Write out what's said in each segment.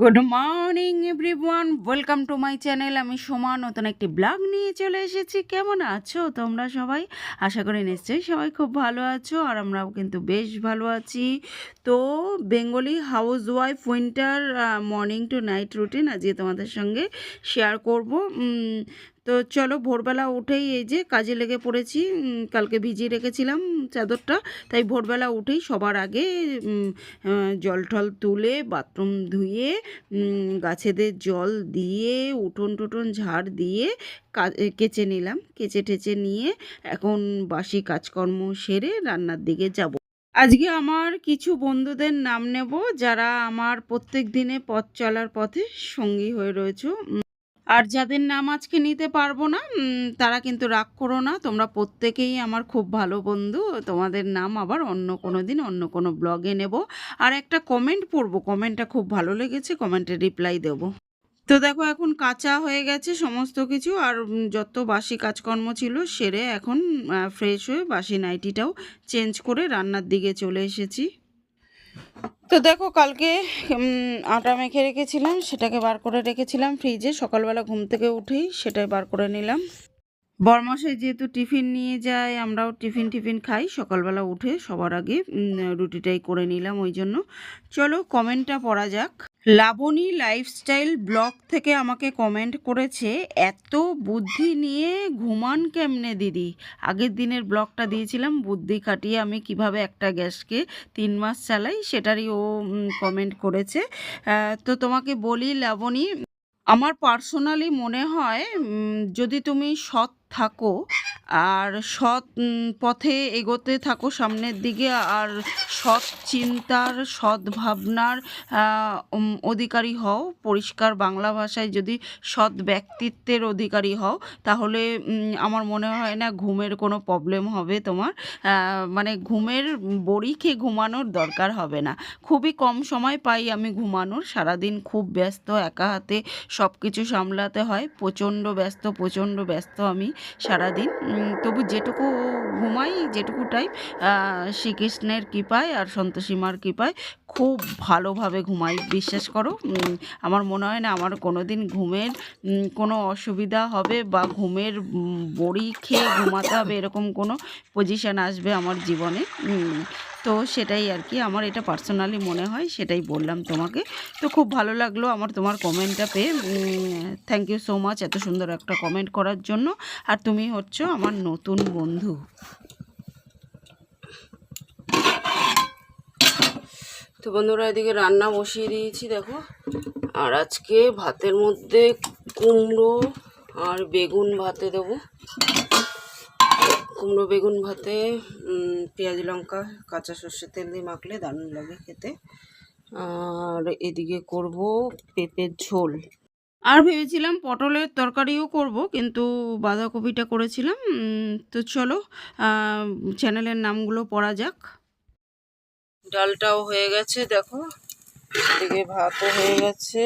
Good morning everyone welcome to my channel আমি সোমা, নতুন একটি ব্লগ নিয়ে চলে এসেছি। কেমন আছো তোমরা সবাই? আশা করি নিশ্চয়ই সবাই খুব ভালো আছো, আর আমরাও কিন্তু বেশ ভালো আছি। তো Bengali house wife winter morning to night routine আজকে তোমাদের সঙ্গে শেয়ার করব। তো চলো ভোরবেলা উঠেই এই যে কাজে লেগে পড়েছি কালকে ভিজিয়ে রেখেছিলাম চাদরটা, তাই ভোরবেলা উঠেই সবার আগে জল টল তুলে বাথরুম ধুয়ে গাছেদের জল দিয়ে, উঠোন টুটন ঝাড় দিয়ে কেচে নিলাম। কেচে টেচে নিয়ে এখন বাসি কাজকর্ম সেরে রান্নার দিকে যাব। আজকে আমার কিছু বন্ধুদের নাম নেব, যারা আমার প্রত্যেক দিনে পথ চলার পথে সঙ্গী হয়ে রয়েছে। আর যাদের নাম আজকে নিতে পারব না তারা কিন্তু রাগ করো না। তোমরা প্রত্যেকেই আমার খুব ভালো বন্ধু। তোমাদের নাম আবার অন্য কোনো দিন, অন্য কোনো ব্লগে নেব। আর একটা কমেন্ট পড়ব। কমেন্টটা খুব ভালো লেগেছে কমেন্টে রিপ্লাই দেবো। তো দেখো, এখন কাঁচা হয়ে গেছে সমস্ত কিছু। আর যত বাসি কাজকর্ম ছিল, সেরে এখন ফ্রেশ হয়ে বাসি নাইটিটাও চেঞ্জ করে রান্নার দিকে চলে এসেছি। তো দেখো, কালকে আটা মেখে রেখেছিলাম, সেটাকে বার করে রেখেছিলাম ফ্রিজে। সকালবেলা ঘুম থেকে উঠেই সেটাই বার করে নিলাম। বরমশাই যেহেতু টিফিন নিয়ে যায়, আমরাও টিফিন টিফিন খাই। সকালবেলা উঠে সবার আগে রুটিটাই করে নিলাম ওই জন্য। চলো কমেন্টটা পড়া যাক। লাবণী লাইফস্টাইল ব্লগ থেকে আমাকে কমেন্ট করেছে, এত বুদ্ধি নিয়ে ঘুমান কেমনে দিদি? আগের দিনের ব্লগটা দিয়েছিলাম, বুদ্ধি খাটিয়ে আমি কীভাবে একটা গ্যাসকে তিন মাস চালাই? সেটারই ও কমেন্ট করেছে। তো তোমাকে বলি লাবণী, আমার পার্সোনালি মনে হয় যদি তুমি সৎ থাকো। আর সৎ পথে এগোতে থাকো সামনের দিকে। আর সৎ চিন্তার, সৎ ভাবনার অধিকারী হও। পরিষ্কার বাংলা ভাষায় যদি সৎ ব্যক্তিত্বের অধিকারী হও, তাহলে আমার মনে হয় না ঘুমের কোনো প্রবলেম হবে তোমার। মানে ঘুমের, বড়ি খেয়ে ঘুমানোর দরকার হবে না। খুবই কম সময় পাই আমি ঘুমানোর। সারাদিন খুব ব্যস্ত, একা হাতে সব কিছু সামলাতে হয়। প্রচণ্ড ব্যস্ত প্রচণ্ড ব্যস্ত আমি। সারাদিন। তবু যেটুকু ঘুমাই, যেটুকু টাইম শ্রীকৃষ্ণের কৃপায় আর সন্তোষী মার কৃপায় খুব ভালোভাবে ঘুমাই। বিশ্বাস করো আমার মনে হয় না আমার কোনো দিন ঘুমের কোনো অসুবিধা হবে বা ঘুমের বড়ি খেয়ে ঘুমাতে হবে এরকম কোনো পজিশান আসবে আমার জীবনে। তো সেটাই আর কি আমার এটা পার্সোনালি মনে হয়, সেটাই বললাম তোমাকে। তো খুব ভালো লাগল আমার তোমার কমেন্টটা পেয়ে। থ্যাংক ইউ সো মাচ এত সুন্দর একটা কমেন্ট করার জন্য। আর তুমি হচ্ছ আমার নতুন বন্ধু। তো বন্ধুরা, এদিকে রান্না বসিয়ে দিয়েছি, দেখো। আর আজকে ভাতের মধ্যে কুমড়ো আর বেগুন ভাতে দেবো। কুমড়ো, বেগুন ভাতে পেঁয়াজ লঙ্কা, কাঁচা সর্ষের তেল দিয়ে মাখলে দারুণ লাগে খেতে। আর এদিকে করব পেঁপের ঝোল। আর ভেবেছিলাম পটলের তরকারিও করব, কিন্তু বাঁধাকপিটা করেছিলাম। তো চলো চ্যানেলের নামগুলো পড়া যাক। ডালটাও হয়ে গেছে, দেখো। এদিকে ভাতও হয়ে গেছে।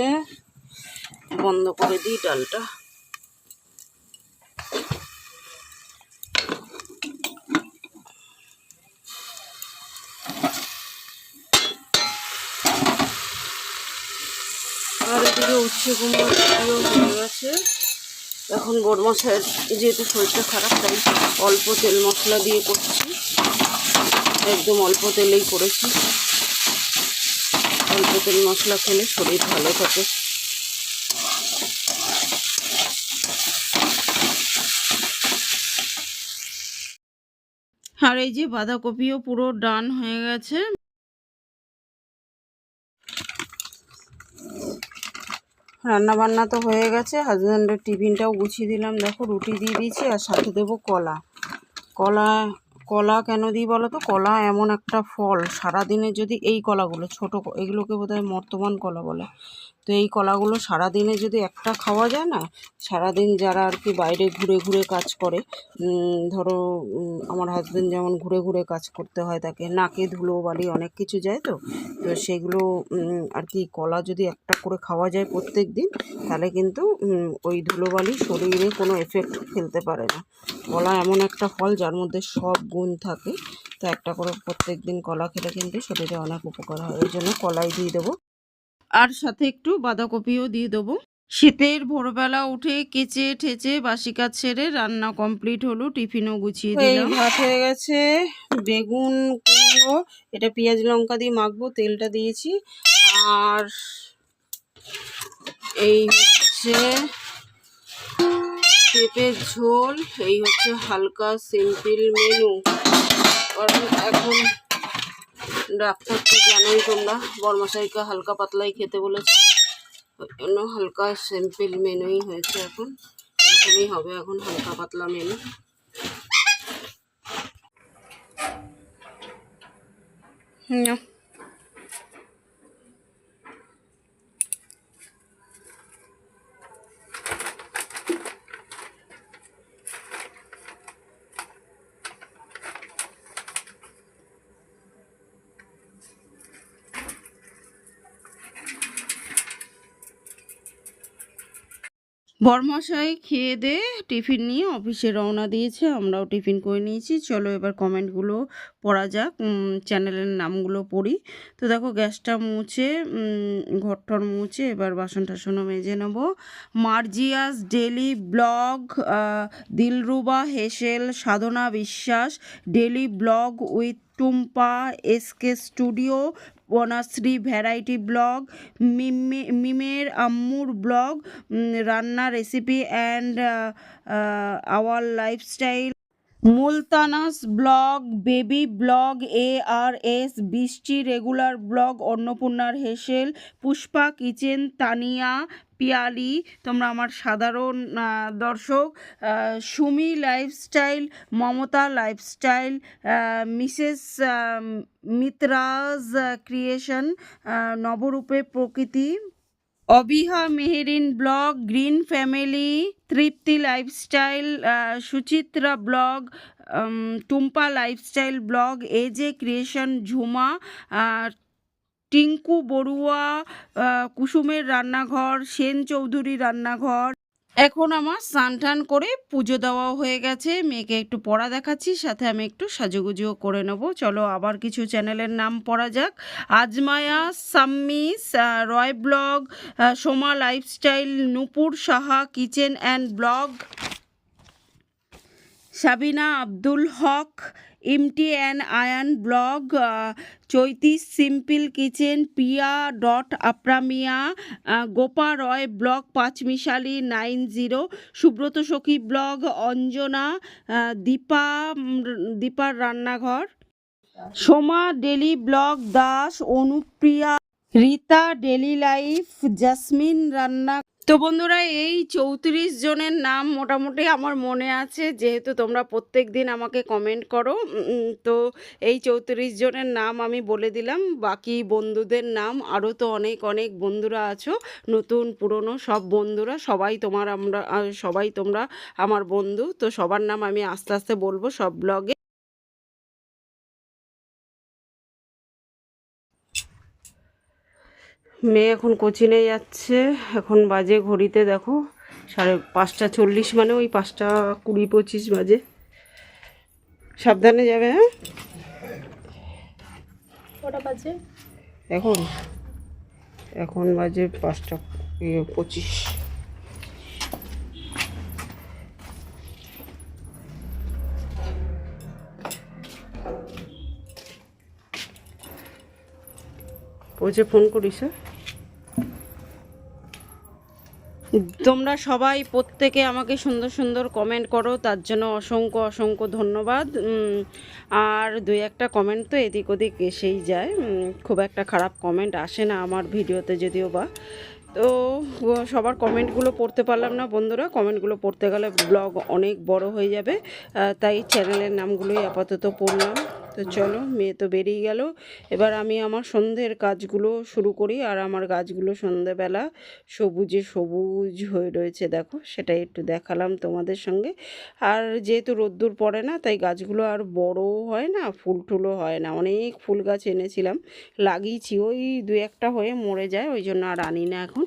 বন্ধ করে দিই ডালটা আর এদিকে কুমড়ো হয়ে গেছে এখন বড়মশাইয়ের যেহেতু শরীরটা খারাপ, তাই অল্প তেল মশলা দিয়ে করছি। একদম অল্প তেলেই করেছি। অল্প তেল মশলা খেলে শরীর ভালো থাকে। আর এই যে বাঁধাকপিও পুরো ডান হয়ে গেছে। রান্না বান্না তো হয়ে গেছে হাজব্যান্ডের টিফিনটাও গুছিয়ে দিলাম। দেখো, রুটি দিয়ে দিয়েছি আর সাথে দেবো কলা। কলা কলা কেন দিই বলো তো? কলা এমন একটা ফল, সারাদিনে যদি এই কলাগুলো, ছোটো এগুলোকে বোধহয় মর্তমান কলা বলে। তো এই কলাগুলো সারাদিনে যদি একটা খাওয়া যায় না, সারাদিন যারা আর কি বাইরে ঘুরে ঘুরে কাজ করে ধরো আমার হাজব্যান্ড যেমন ঘুরে ঘুরে কাজ করতে হয়, তাকে নাকে ধুলো, বালি অনেক কিছু যায় তো তো সেগুলো আর কি কলা যদি একটা করে খাওয়া যায় প্রত্যেক দিন তাহলে কিন্তু ওই ধুলোবালি শরীরে কোনো এফেক্ট ফেলতে পারে না। কলা এমন একটা ফল যার মধ্যে সব গুণ থাকে, তো একটা করে প্রত্যেক দিন কলা খেলে কিন্তু শরীরে অনেক উপকার হয়, ওই জন্য কলাই দিয়ে দেবো। আর সাথে একটু বাঁধাকপিও দিয়ে দেবো। শীতের ভোরবেলা উঠে কেচে ঠেচে বাসি কাজ ছেড়ে রান্না কমপ্লিট হলো টিফিনও গুছিয়ে দিলাম। ভাত হয়ে গেছে বেগুন কুমড়ো এটা পেঁয়াজ লঙ্কা দিয়ে মাখবো তেলটা দিয়েছি। আর এই হচ্ছে পেঁপের ঝোল এই হচ্ছে হালকা সিম্পল মেনু। কারণ এখন ডাক্তার তো জানোই তোমরা বর্মশাইকে হালকা পাতলাই খেতে বলেছে। ওই জন্য হালকা সিম্পল মেনুই হয়েছে এখন। এরকমই হবে এখন, হালকা পাতলা মেনু না বরমশাই খেয়ে দে, টিফিন নিয়ে অফিসে রওনা দিয়েছে, আমরাও টিফিন করে নিয়েছি। চলো এবার কমেন্টগুলো পড়া যাক চ্যানেলের নামগুলো পড়ি। তো দেখো, গ্যাসটা মুছে ঘরটর মুছে এবার বাসন টাসনও মেজে নেব। মার্জিয়াস daily blog Dilruba, হেসেল, Sadhana Biswas, daily vlog with Tumpa, SK studio Banashree variety vlog, মিমে, মিমের আম্মুর ব্লগ রান্না recipe and our lifestyle. মুলতানাস vlog, baby vlog, A R S, Brishti regular vlog, অন্নপূর্ণার হেসেল, পুষ্পা কিচেন, তানিয়া পিয়ালি, তোমরা আমার সাধারণ দর্শক Sumi lifestyle, Mamata lifestyle Mrs মিত্রাজ creation নবরূপে Prakriti, Abiha Meherin vlog, green family, Tripti lifestyle Suchitra vlog Tumpa lifestyle vlog AJ creation, Jhuma Tinku Barua কুসুমের রান্নাঘর, সেন চৌধুরী রান্নাঘর। এখন আমার স্নান টান করে পুজো দেওয়াও হয়ে গেছে। মেয়েকে একটু পড়া দেখাচ্ছি, সাথে আমি একটু সাজুগুজুও করে নেব। চলো আবার কিছু চ্যানেলের নাম পড়া যাক। আজমায়া সাম্মিস Roy vlog Soma lifestyle, Nupur Saha, kitchen and vlog, Sabina Abdul Haque empty and Ayan vlog চৈতিশ সিম্পল কিচেন পিয়া ডট আপ্রামিয়া গোপা রয় ব্লগ পাঁচমিশালি nine zero Subrata Sakhi vlog Anjana Dipa দীপার রান্নাঘর Soma daily vlog Das Anupriya Rita daily life Jasmin রান্না তো বন্ধুরা, এই চৌত্রিশ জনের নাম মোটামুটি আমার মনে আছে। যেহেতু তোমরা প্রত্যেক দিন আমাকে কমেন্ট করো তো এই চৌত্রিশ জনের নাম আমি বলে দিলাম। বাকি বন্ধুদের নাম, আরও তো অনেক অনেক বন্ধুরা আছো, নতুন, পুরনো, সব বন্ধুরা, সবাই তোমার আমরা সবাই তোমরা আমার বন্ধু। তো সবার নাম আমি আস্তে আস্তে বলব সব ব্লগে মেয়ে এখন কোচিনে যাচ্ছে। এখন বাজে ঘড়িতে দেখো সাড়ে পাঁচটা চল্লিশ মানে ওই পাঁচটা কুড়ি পঁচিশ বাজে। সাবধানে যাবে হ্যাঁ? কটা বাজে? এখন এখন বাজে পাঁচটা পঁচিশ। পৌঁছে ফোন করিস হ্যাঁ? তোমরা সবাই প্রত্যেকে আমাকে সুন্দর সুন্দর কমেন্ট করো, তার জন্য অসংখ্য অসংখ্য ধন্যবাদ। আর দুই একটা কমেন্ট তো এদিক ওদিক এসেই যায়। খুব একটা খারাপ কমেন্ট আসে না আমার ভিডিওতে যদিও বা। তো সবার কমেন্টগুলো পড়তে পারলাম না বন্ধুরা। কমেন্টগুলো পড়তে গেলে ব্লগ অনেক বড় হয়ে যাবে। তাই চ্যানেলের নামগুলোই আপাতত পড়লাম। তো চলো মেয়ে তো বেরিয়ে গেল। এবার আমি আমার সন্ধ্যের কাজগুলো শুরু করি আর আমার গাছগুলো সন্ধ্যেবেলা সবুজে সবুজ হয়ে রয়েছে দেখো সেটাই একটু দেখালাম তোমাদের সঙ্গে। আর যেহেতু রোদ্দুর পড়ে না তাই গাছগুলো আর বড়ও হয় না ফুল টুলও হয় না। অনেক ফুল গাছ এনেছিলাম লাগিয়েছি ওই দু একটা হয়ে মরে যায় ওই জন্য আর আনি না এখন।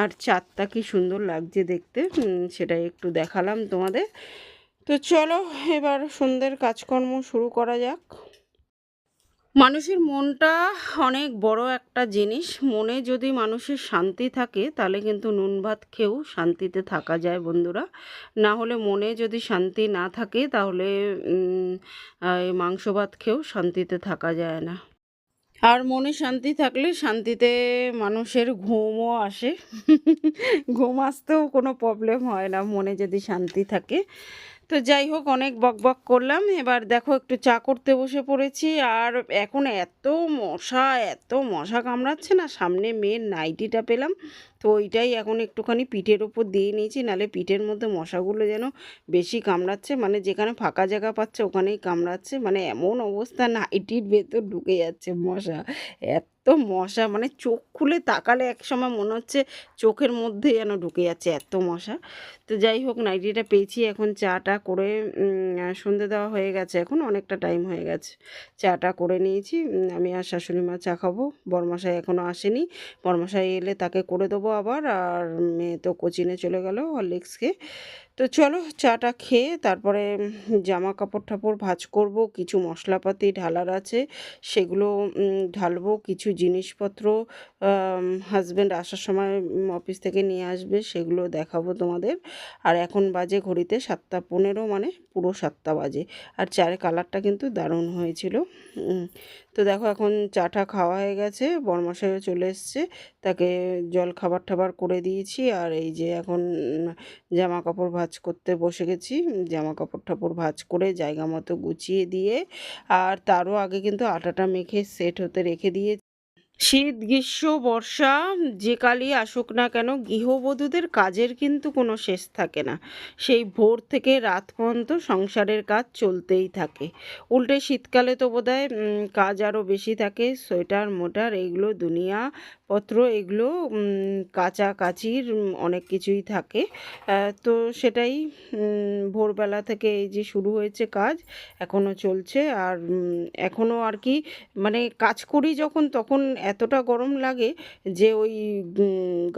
আর চাঁদটা কি সুন্দর লাগছে দেখতে সেটাই একটু দেখালাম তোমাদের। তো চলো, এবার সন্ধ্যের কাজকর্ম শুরু করা যাক। মানুষের মনটা অনেক বড় একটা জিনিস। মনে যদি মানুষের শান্তি থাকে, তাহলে কিন্তু নুন ভাত খেয়েও শান্তিতে থাকা যায় বন্ধুরা। না হলে মনে যদি শান্তি না থাকে, তাহলে মাংস ভাত খেয়েও শান্তিতে থাকা যায় না। আর মনে শান্তি থাকলে শান্তিতে মানুষের ঘুমও আসে। ঘুম আসতেও কোনো প্রবলেম হয় না, মনে যদি শান্তি থাকে। তো যাই হোক, অনেক বক বক করলাম। এবার দেখো, একটু চা করতে বসে পড়েছি। আর এখন এত মশা এত মশা কামড়াচ্ছে না, সামনে মেয়ের নাইটিটা পেলাম। তো ওইটাই এখন একটুখানি পিঠের ওপর দিয়ে নিয়েছি, নালে পিঠের মধ্যে মশাগুলো যেন বেশি কামড়াচ্ছে। মানে যেখানে ফাঁকা জায়গা পাচ্ছে, ওখানেই কামড়াচ্ছে। মানে এমন অবস্থা নাইটির ভেতর ঢুকে যাচ্ছে মশা। এত মশা মানে চোখ খুলে তাকালে এক সময় মনে হচ্ছে চোখের মধ্যে যেন ঢুকে যাচ্ছে এত মশা। তো যাই হোক নাইটিটা পেয়েছি, এখন চাটা করে সন্ধে দেওয়া হয়ে গেছে এখন, অনেকটা টাইম হয়ে গেছে। চাটা করে নিয়েছি আমি আর শাশুড়ি মা চা খাব। বরমশাই এখনও আসেনি, বরমশাই এলে তাকে করে দেবো আবার, আর মেয়ে তো কোচিনে চলে গেল হরলিক্স খেয়ে। তো চলো চাটা খেয়ে তারপরে জামা কাপড় টাপড় ভাজ করব, কিছু মশলাপাতি ঢালার আছে, সেগুলো ঢালবো, কিছু জিনিসপত্র হাজব্যান্ড আসার সময় অফিস থেকে নিয়ে আসবে, সেগুলো দেখাবো তোমাদের। আর এখন বাজে ঘড়িতে সাতটা পনেরো মানে পুরো সাতটা বাজে। আর চায়ের কালারটা কিন্তু দারুণ হয়েছিল তো দেখো এখন চাটা খাওয়া হয়ে গেছে, বরমশাইও চলে এসছে, তাকে জল খাবার টাবার করে দিয়েছি, আর এই যে এখন জামা কাপড় ভাজ করতে বসে গেছি, জামা কাপড় টাপড় ভাজ করে জায়গা মতো গুছিয়ে দিয়ে, আর তারও আগে কিন্তু আটাটা মেখে সেট হতে রেখে দিয়ে শীত, গ্রীষ্ম, বর্ষা, যে কালই আসুক না কেন, গৃহবধূদের কাজের কিন্তু কোনো শেষ থাকে না। সেই ভোর থেকে রাত পর্যন্ত সংসারের কাজ চলতেই থাকে। উল্টে শীতকালে তো বোধহয় কাজ আরও বেশি থাকে, সোয়েটার, মোটার, এগুলো দুনিয়া পত্র এগুলো কাচাকাচির অনেক কিছুই থাকে। তো সেটাই ভোরবেলা থেকে এই যে শুরু হয়েছে কাজ, এখনও চলছে। আর এখনও আর কি মানে কাজ করি যখন, তখন এতটা গরম লাগে যে ওই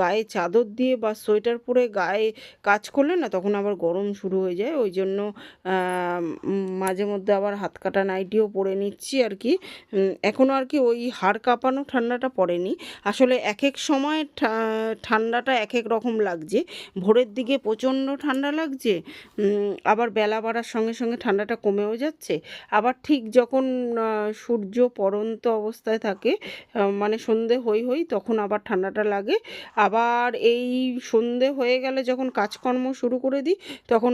গায়ে চাদর দিয়ে বা সোয়েটার পরে গায়ে কাজ করলে না তখন আবার গরম শুরু হয়ে যায়। ওই জন্য মাঝে মধ্যে আবার হাত কাটা নাইটিও পরে নিচ্ছি আর কি। এখনও আর কি ওই হাড় কাঁপানো ঠান্ডাটা পড়েনি। আসলে এক এক সময় ঠান্ডাটা এক এক রকম লাগছে। ভোরের দিকে প্রচণ্ড ঠান্ডা লাগছে আবার বেলা বাড়ার সঙ্গে সঙ্গে ঠান্ডাটা কমেও যাচ্ছে। আবার ঠিক যখন সূর্য পড়ন্ত অবস্থায় থাকে মানে সন্ধে হই হই তখন আবার ঠান্ডাটা লাগে। আবার এই সন্ধে হয়ে গেলে যখন কাজকর্ম শুরু করে দিই, তখন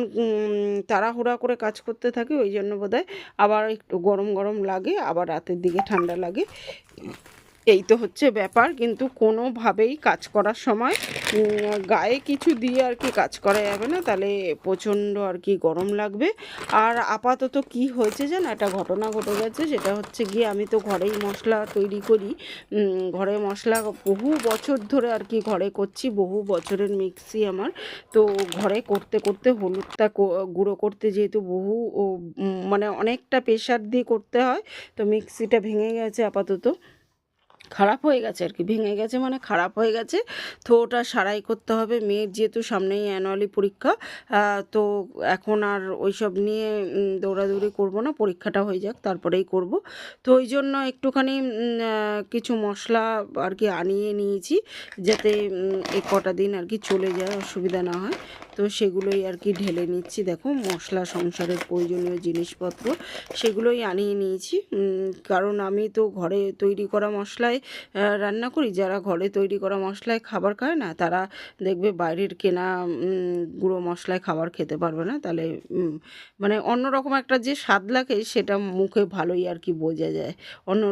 তাড়াহুড়া করে কাজ করতে থাকি, ওই জন্য বোধহয় আবার একটু গরম গরম লাগে, আবার রাতের দিকে ঠান্ডা লাগে। এই তো হচ্ছে ব্যাপার। কিন্তু কোনোভাবেই কাজ করার সময় গায়ে কিছু দিয়ে আর কি কাজ করা যাবে না। তাহলে প্রচণ্ড আর কি গরম লাগবে। আর আপাতত কি হয়েছে জানো একটা ঘটনা ঘটে গেছে। সেটা হচ্ছে গিয়ে আমি তো ঘরেই মশলা তৈরি করি। ঘরে মশলা বহু বছর ধরে আর কি ঘরে করছি, বহু বছরের মিক্সি আমার। তো ঘরে করতে করতে হলুদটা গুঁড়ো করতে যেহেতু বহু মানে অনেকটা প্রেশার দিয়ে করতে হয়, তো মিক্সিটা ভেঙে গেছে আপাতত। খারাপ হয়ে গেছে আর কি, ভেঙে গেছে মানে খারাপ হয়ে গেছে। তো ওটা সারাই করতে হবে। মেয়ের যেহেতু সামনেই অ্যানুয়ালি পরীক্ষা তো এখন আর ওইসব নিয়ে দৌড়াদৌড়ি করব না, পরীক্ষাটা হয়ে যাক, তারপরেই করব। তো ওই জন্য একটুখানি কিছু মশলা আর কি আনিয়ে নিয়েছি, যাতে এই কটা দিন আর কি চলে যায়, অসুবিধা না হয়। তো সেগুলোই আর কি ঢেলে নিচ্ছি। দেখো, মশলা, সংসারের প্রয়োজনীয় জিনিসপত্র, সেগুলোই আনিয়ে নিয়েছি। কারণ আমি তো ঘরে তৈরি করা মশলায় রান্না করি। যারা ঘরে তৈরি করা মশলায় খাবার খায় না, তারা দেখবে বাইরের কেনা গুঁড়ো মশলায় খাবার খেতে পারবে না। তাহলে মানে অন্যরকম একটা যে স্বাদ লাগে, সেটা মুখে ভালোই আর কি বোঝা যায়। অন্য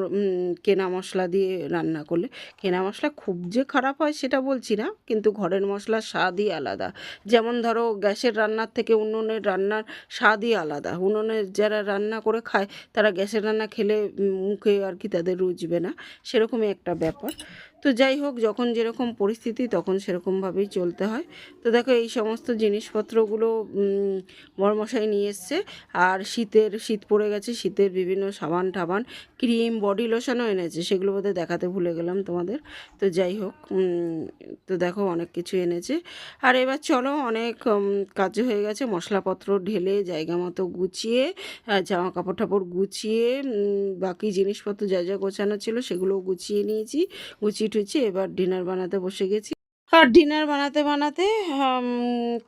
কেনা মশলা দিয়ে রান্না করলে। কেনা মশলা খুব যে খারাপ হয়, সেটা বলছি না। কিন্তু ঘরের মশলার স্বাদই আলাদা। যেমন ধরো গ্যাসের রান্নার থেকে উনুনের রান্নার স্বাদই আলাদা। উনুনের যারা রান্না করে খায়, তারা গ্যাসের রান্না খেলে মুখে আর কি তাদের রুচবে না। সেরকমই একটা ব্যাপার। তো যাই হোক যখন যেরকম পরিস্থিতি তখন সেরকমভাবেই চলতে হয়। তো দেখো এই সমস্ত জিনিসপত্রগুলো উম, বড়মশাই নিয়ে এসছে। আর শীতের শীত পড়ে গেছে শীতের বিভিন্ন সাবান টাবান ক্রিম বডি লোশনও এনেছে। সেগুলো বোধহয় দেখাতে ভুলে গেলাম তোমাদের। তো যাই হোক তো দেখো অনেক কিছু এনেছে। আর এবার চলো অনেক কাজ হয়ে গেছে। মশলাপত্র ঢেলে জায়গা মতো গুছিয়ে জামা কাপড় টাপড় গুছিয়ে বাকি জিনিসপত্র যা যা গোছানো ছিল সেগুলোও গুছিয়ে নিয়েছি। গুছিয়ে টুচিয়ে এবার ডিনার বানাতে বসে গেছি। আর ডিনার বানাতে বানাতে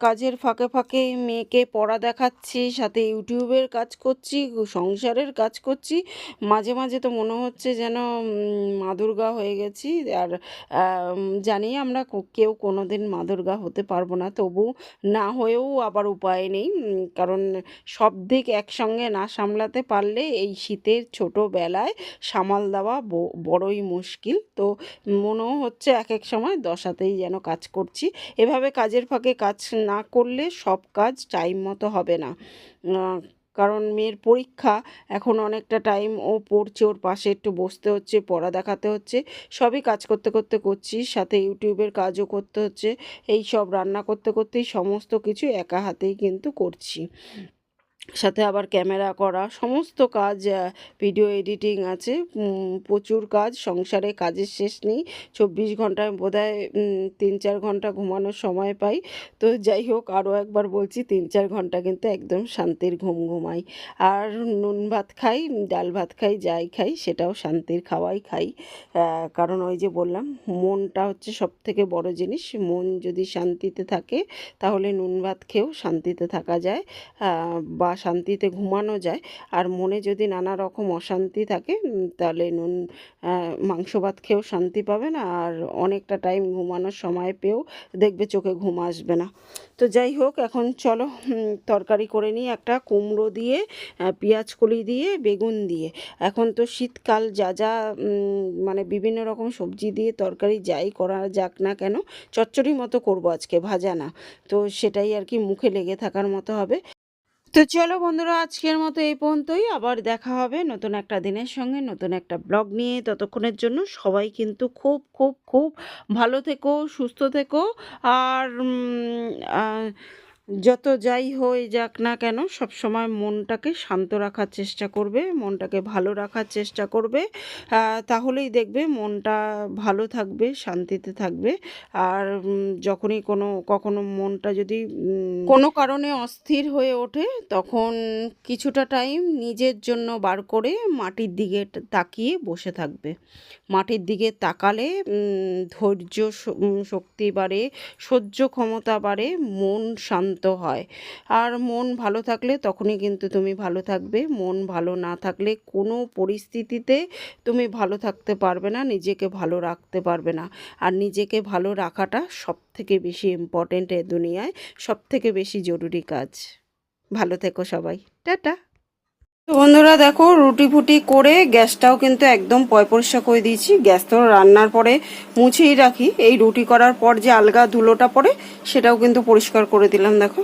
কাজের ফাঁকে ফাঁকে মেয়েকে পড়া দেখাচ্ছি, সাথে ইউটিউবের কাজ করছি, সংসারের কাজ করছি। মাঝে মাঝে তো মনে হচ্ছে যেন মা দুর্গা হয়ে গেছি। আর জানি আমরা কেউ কোনো দিন মা দুর্গা হতে পারব না, তবু না হয়েও আবার উপায় নেই। কারণ সব দিক একসঙ্গে না সামলাতে পারলে এই শীতের ছোটোবেলায় সামাল দেওয়া বড়ই মুশকিল। তো মনেও হচ্ছে এক এক সময় দশাতেই যেন কাজ করছি। এভাবে কাজের ফাঁকে কাজ না করলে সব কাজ টাইম মতো হবে না। কারণ মেয়ের পরীক্ষা এখন অনেকটা টাইম ও পড়ছে, ওর পাশে একটু বসতে হচ্ছে, পড়া দেখাতে হচ্ছে। সবই কাজ করতে করতে করছি, সাথে ইউটিউবের কাজও করতে হচ্ছে। এই সব রান্না করতে করতেই সমস্ত কিছু একা হাতেই কিন্তু করছি। সাথে আবার ক্যামেরা করা, সমস্ত কাজ ভিডিও এডিটিং আছে প্রচুর কাজ, সংসারে কাজের শেষ নেই, চব্বিশ ঘন্টায় বোধহয় তিন চার ঘণ্টা ঘুমানোর সময় পাই। তো যাই হোক, আরও একবার বলছি, তিন চার ঘণ্টা কিন্তু একদম শান্তির ঘুম ঘুমাই। আর নুন ভাত খাই, ডাল ভাত খাই, যাই খাই, সেটাও শান্তির খাওয়াই খাই। কারণ ওই যে বললাম, মনটা হচ্ছে সব থেকে বড় জিনিস। মন যদি শান্তিতে থাকে, তাহলে নুন ভাত খেয়েও শান্তিতে থাকা যায়। বা শান্তিতে ঘুমানো যায়। আর মনে যদি নানা রকম অশান্তি থাকে তাহলে নুন মাংস ভাত খেয়েও শান্তি পাবে না। আর অনেকটা টাইম ঘুমানোর সময় পেয়েও দেখবে চোখে ঘুম আসবে না। তো যাই হোক, এখন চলো তরকারি করে নিই একটা কুমড়ো দিয়ে পেঁয়াজ কলি দিয়ে, বেগুন দিয়ে। এখন তো শীতকাল, যা যা মানে বিভিন্ন রকম সবজি দিয়ে তরকারি যাই করা যাক না কেন, চচ্চড়ি মতো করব আজকে, ভাজা না। তো সেটাই আর কি মুখে লেগে থাকার মতো হবে। তো চলো বন্ধুরা, আজকের মতো এই পর্যন্তই। আবার দেখা হবে নতুন একটা দিনের সঙ্গে, নতুন একটা ব্লগ নিয়ে। ততক্ষণের জন্য সবাই কিন্তু খুব খুব খুব ভালো থেকো, সুস্থ থেকো। আর যত যাই হয়ে যাক না কেন, সব সময় মনটাকে শান্ত রাখার চেষ্টা করবে, মনটাকে ভালো রাখার চেষ্টা করবে তাহলেই দেখবে মনটা ভালো থাকবে, শান্তিতে থাকবে। আর যখনই কোনো, কখনো মনটা যদি কোনো কারণে অস্থির হয়ে ওঠে, তখন কিছুটা টাইম নিজের জন্য বার করে মাটির দিকে তাকিয়ে বসে থাকবে। মাটির দিকে তাকালে ধৈর্য শক্তি বাড়ে, সহ্য ক্ষমতা বাড়ে, মন শান্ত হয়। আর মন ভালো থাকলে তখনই কিন্তু তুমি ভালো থাকবে। মন ভালো না থাকলে কোনো পরিস্থিতিতে তুমি ভালো থাকতে পারবে না, নিজেকে ভালো রাখতে পারবে না। আর নিজেকে ভালো রাখাটা সব থেকে বেশি ইম্পর্টেন্ট এ দুনিয়ায় সব থেকে বেশি জরুরি কাজ। ভালো থেকো সবাই। টাটা। তো বন্ধুরা দেখো রুটি ফুটি করে গ্যাসটাও কিন্তু একদম পয় পরিষ্কার করে দিয়েছি। গ্যাস তো রান্নার পরে মুছেই রাখি। এই রুটি করার পর যে আলগা ধুলোটা পড়ে, সেটাও কিন্তু পরিষ্কার করে দিলাম, দেখো।